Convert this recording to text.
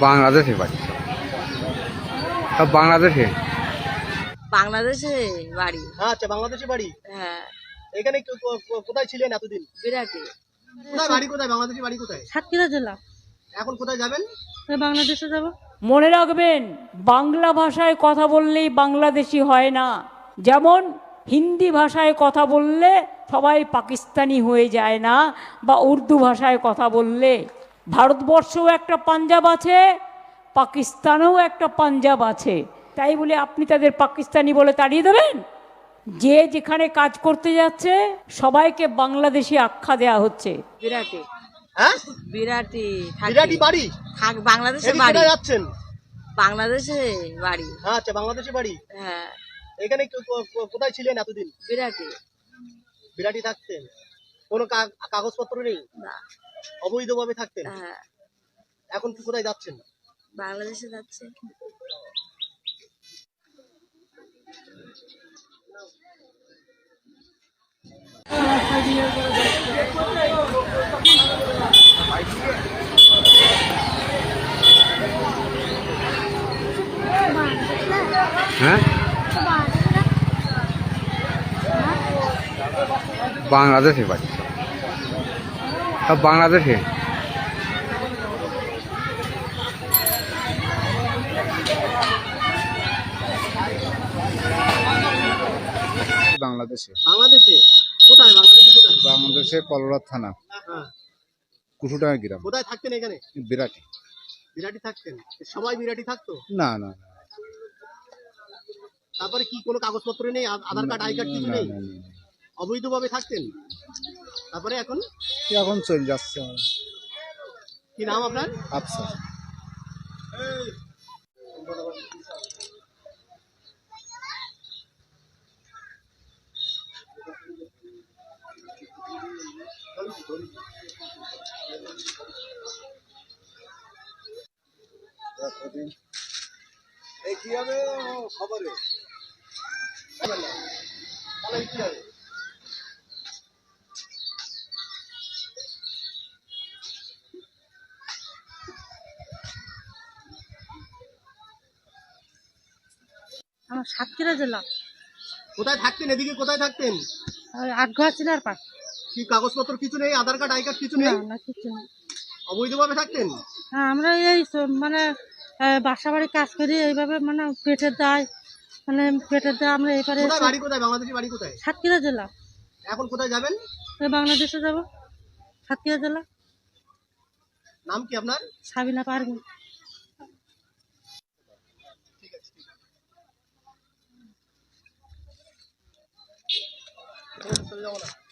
বাংলাদেশে বাড়ি। সব বাংলাদেশে? বাংলাদেশে বাড়ি। আচ্ছা বাংলাদেশে বাড়ি? হ্যাঁ। এখানে কোথায় ছিলেন এতদিন? বিরাটে। কোথায় বাড়ি কোথায়? বাংলাদেশি বাড়ি কোথায়? সাতক্ষীরা জেলা। এখন কোথায় যাবেন? বাংলাদেশে যাব। মনে রাখবেন বাংলা ভাষায় কথা বললেই বাংলাদেশি হয় না। যেমন হিন্দি ভাষায় কথা বললে সবাই পাকিস্তানি হয়ে যায় না বা উর্দু ভাষায় কথা বললে ভারতবর্ষও একটা পাঞ্জাব আছে পাকিস্তানেও একটা পাঞ্জাব আছে। তাই বলে আপনি তাদের পাকিস্তানি বলে তাড়িয়ে দেবেন? যে যেখানে কাজ করতে যাচ্ছে সবাইকে বাংলাদেশি আখ্যা দেওয়া হচ্ছে। বিরাটে। হ্যাঁ? বিরাটি বিরাটি বাড়ি। থাক বাংলাদেশে বাড়ি। কোথায় যাচ্ছেন? বাংলাদেশে বাড়ি। আচ্ছা বাংলাদেশে বাড়ি? হ্যাঁ। এখানে কোথায় ছিলেন এতদিন? বিরাটে। বিরাটি থাকতেন। কোনো কা- কাগজপত্র নেই? না। অবৈধভাবে থাকতেন? হ্যাঁ। এখন কি কোথায় যাচ্ছেন? বাংলাদেশে যাচ্ছে। হ্যাঁ? বাংলাদেশে বাড়ি। সব বাংলাদেশে। বাংলাদেশে। বাংলাদেশে? কোথায়? বাংলাদেশে কোথায়? বাংলাদেশে কলরা থানা। হ্যাঁ কুটুডাঙ্গা গ্রাম। কোথায় থাকতেন এখানে? বিরাটি। বিরাটি থাকতেন? সবাই বিরাটি থাকতো? না না তারপরে কি কোনো কাগজপত্র নেই? আধার কার্ড আই কার্ড কিছু নেই। অবৈধভাবে থাকতেন? তারপরে এখন? এখন চলে যাচ্ছে। কি নাম আপনার? আফসা তাহলে কি হবে? আমার সাতক্ষীরা জেলা। কোথায় থাকতেন? এদিকে কোথায় থাকতেন? ওই আটঘর চিলার পাশ কি কাগজপত্র কিছু নেই? আধার কার্ড আই কার্ড কিছু নেই? না কিছু না অবৈধভাবে থাকতেন? হ্যাঁ আমরা এই মানে বাসা বাড়ি কাজ করি এইভাবে মানে পেটের দায়। মানে পেটের দায় আমরা এবারে কোথায় বাড়ি কোথায়? বাংলাদেশি বাড়ি কোথায়? সাতক্ষীরা জেলা। এখন কোথায় যাবেন? বাংলাদেশে যাব। সাতক্ষীরা জেলা। নাম কি আপনার? Sabina Parvin não, não.